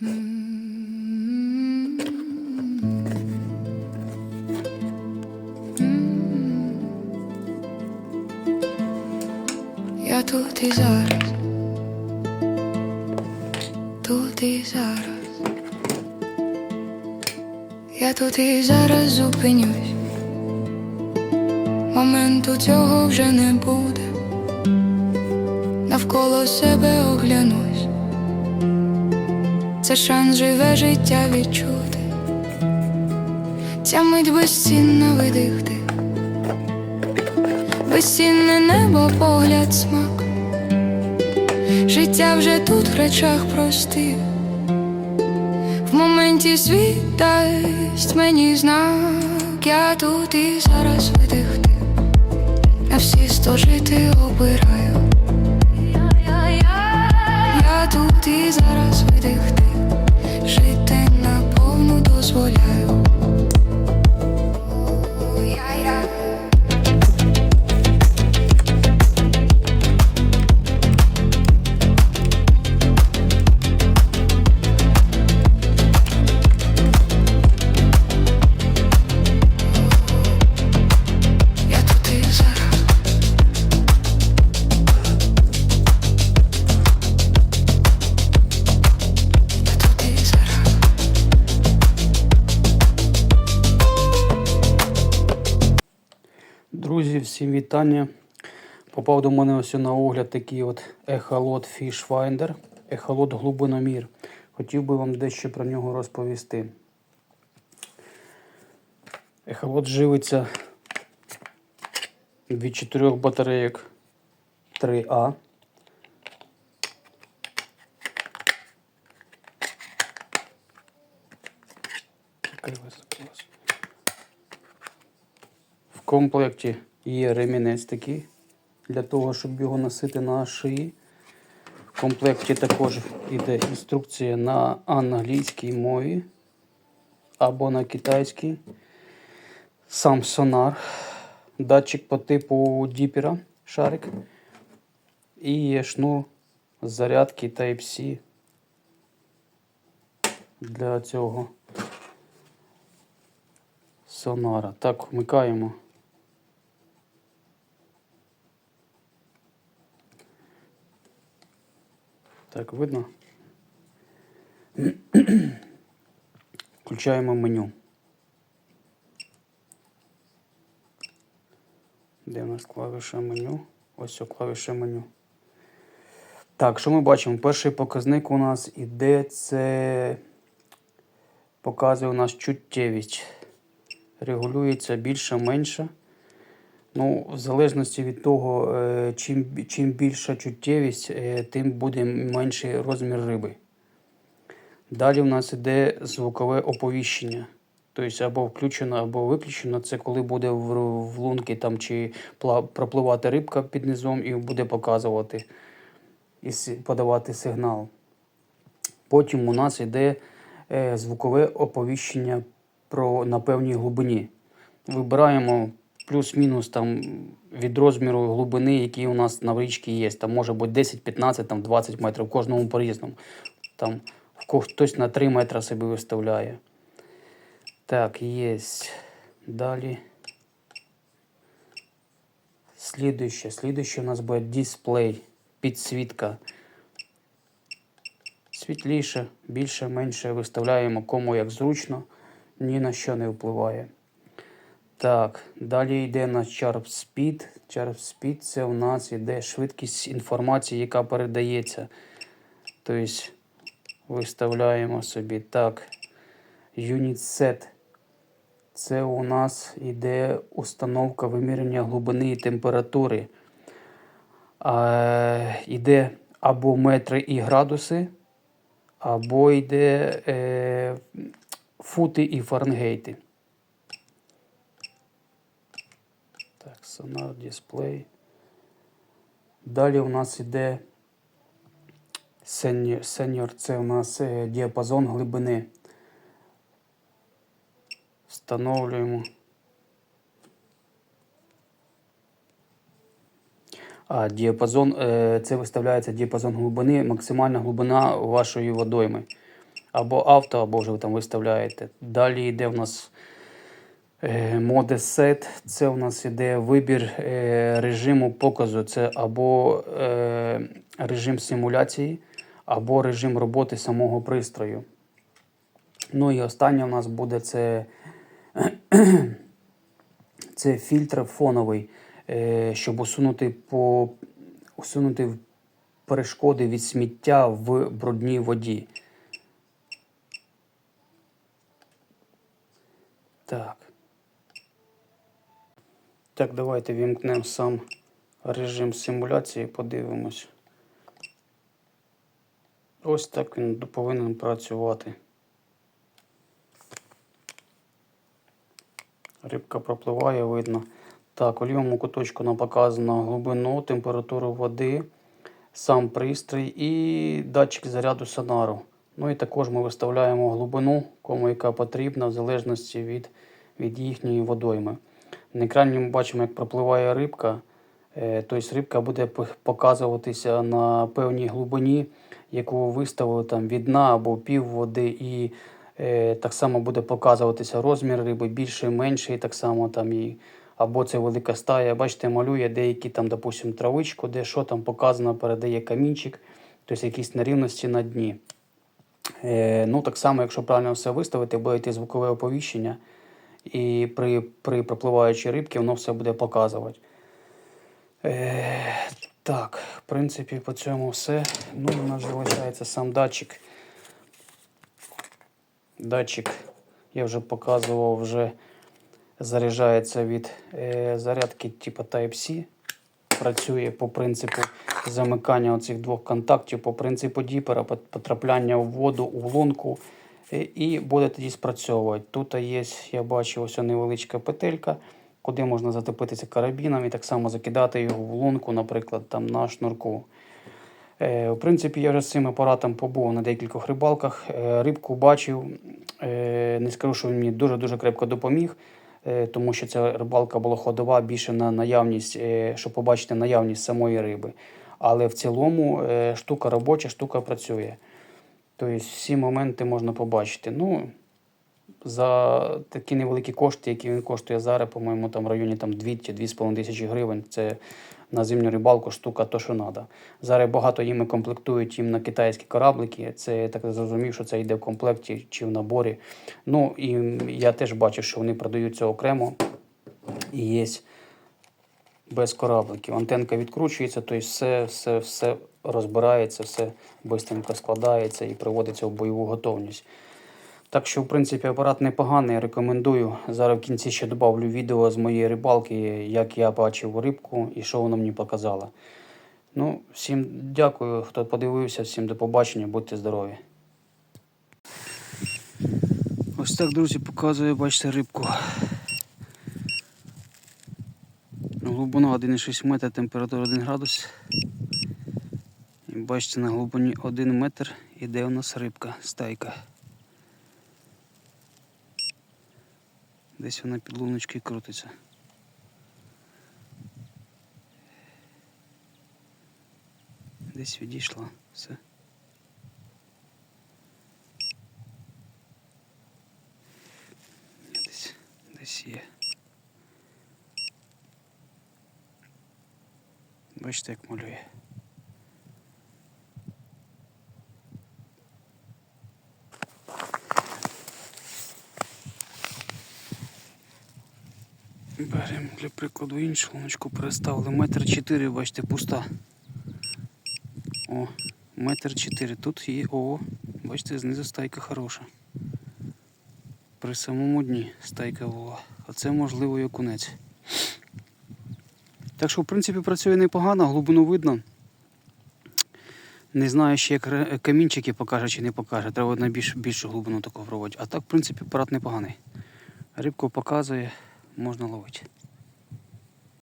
Я тут і зараз, тут і зараз. Я тут і зараз зупинюсь. Моменту цього вже не буде. Навколо себе оглянусь. Це шанс живе життя відчути. Ця мить безцінна видихти. Безцінне небо, погляд, смак. Життя вже тут в речах простих. В моменті світ дасть мені знак, я тут і зараз видихти. На всі сто жити обираю. Друзі, всім вітання. Попав до мене ось на огляд такий от ехолот Fish Finder, ехолот глибиномір. Хотів би вам дещо про нього розповісти. Ехолот живиться від чотирьох батарейок 3А. Такий ось у вас. В комплекті є ремінець такий для того, щоб його носити на шиї. В комплекті також йде інструкція на англійській мові або на китайській. Сам сонар, датчик по типу діпера, шарик. І є шнур зарядки Type-C для цього сонара. Так, вмикаємо. Так, видно? Включаємо меню. Де у нас клавіша меню? Ось о, клавіша меню. Так, що ми бачимо? Перший показник у нас іде, це показує у нас чуттєвість. Регулюється більше, менше. Ну, в залежності від того, е, чим, чим більша чуттєвість, е, тим буде менший розмір риби. Далі у нас йде звукове оповіщення. Тобто або включено, або виключено. Це коли буде в, в лунки там чи пропливати рибка під низом і буде показувати і подавати сигнал. Потім у нас йде е, звукове оповіщення про, на певній глибині. Вибираємо плюс-мінус там від розміру глибини, які у нас на річці є. Там може бути 10, 15, там 20 метрів, кожному по-різному. Там хтось на 3 метри собі виставляє. Так, є. Далі. Слідуще. Слідуще у нас буде дисплей, підсвітка. Світліше, більше, менше виставляємо кому як зручно, ні на що не впливає. Так, далі йде на Sharp Speed. Sharp Speed це у нас йде швидкість інформації, яка передається. Тобто виставляємо собі так. Unit Set. Це у нас йде установка виміряння глибини і температури. А, йде або метри і градуси, або йде е, фути і фаренгейти. Так, сонар, дисплей. Далі у нас сеньор, сеньор це у нас е, діапазон глибини. Встановлюємо. А діапазон, е, це виставляється діапазон глибини, максимальна глибина вашої водойми. або авто, або вже ви там виставляєте. Далі йде в нас е, моди сет. Це у нас іде вибір е, режиму показу. Це або е, режим симуляції, або режим роботи самого пристрою. Ну і останнє у нас буде це, це фільтр фоновий, щоб усунути, по, усунути перешкоди від сміття в брудній воді. Так. Так, давайте вімкнемо сам режим симуляції, подивимось. Ось так він повинен працювати. Рибка пропливає, видно. Так, у лівому куточку нам показано глибину, температуру води, сам пристрій і датчик заряду сонару. Ну і також ми виставляємо глибину, кому яка потрібна, в залежності від, від їхньої водойми. На екрані ми бачимо, як пропливає рибка. Е, Тобто рибка буде показуватися на певній глибині, яку виставили там від дна або пів води, і е, так само буде показуватися розмір риби, більший, менший, так само там і або це велика стая. Бачите, малює деякі там, допустим, травичку, де що там показано, передає камінчик, тобто якісь нерівності на дні. Е, ну, так само, якщо правильно все виставити, буде йти звукове оповіщення, і при, при пропливаючій рибці воно все буде показувати. Е, так, в принципі, по цьому все. Ну, у нас залишається сам датчик. Датчик, я вже показував, вже заряджається від е, зарядки типу Type-C. Працює по принципу замикання оцих двох контактів, по принципу діпера, потрапляння в воду, у лунку. І буде тоді спрацьовувати. Тут є, я бачу, ось невеличка петелька, куди можна затопитися карабіном і так само закидати його в лунку, наприклад, там на шнурку. Е, в принципі, я вже з цим апаратом побув на декількох рибалках. Е, рибку бачив. Е, не скажу, що він мені дуже-дуже крепко допоміг, тому що ця рибалка була ходова більше на наявність, щоб побачити наявність самої риби. Але в цілому штука робоча, штука працює. Тобто всі моменти можна побачити. Ну, за такі невеликі кошти, які він коштує зараз, по-моєму, там в районі там 2-2,5 тисячі гривень. Це на зимню рибалку штука то, що треба. Зараз багато їм комплектують їм на китайські кораблики. Це я так зрозумів, що це йде в комплекті чи в наборі. Ну і я теж бачив, що вони продаються окремо і є без корабликів. Антенка відкручується, тобто все, все, все розбирається, все швидко складається і приводиться в бойову готовність. Так що, в принципі, апарат непоганий, рекомендую. Зараз в кінці ще додавлю відео з моєї рибалки, як я бачив рибку і що вона мені показала. Ну, всім дякую, хто подивився, всім до побачення, будьте здорові. Ось так, друзі, показую, бачите, рибку. Глибина 1,6 метра, температура 1 градус. І бачите, на глибині 1 метр іде у нас рибка, стайка. Десь вона під луночкою крутиться. Десь відійшла. Все. Десь, десь є. Бачите, як малює. Беремо для прикладу іншу луночку, переставили. Метр чотири, бачите, пуста. О, метр чотири. Тут є, о, бачите, знизу стайка хороша. При самому дні стайка була. А це можливо і окунець. Так що, в принципі, працює непогано, глибину видно. Не знаю ще, як камінчики покаже чи не покаже. Треба на більш, більшу глибину таку проводити. А так, в принципі, апарат непоганий. Рибку показує, можна ловити.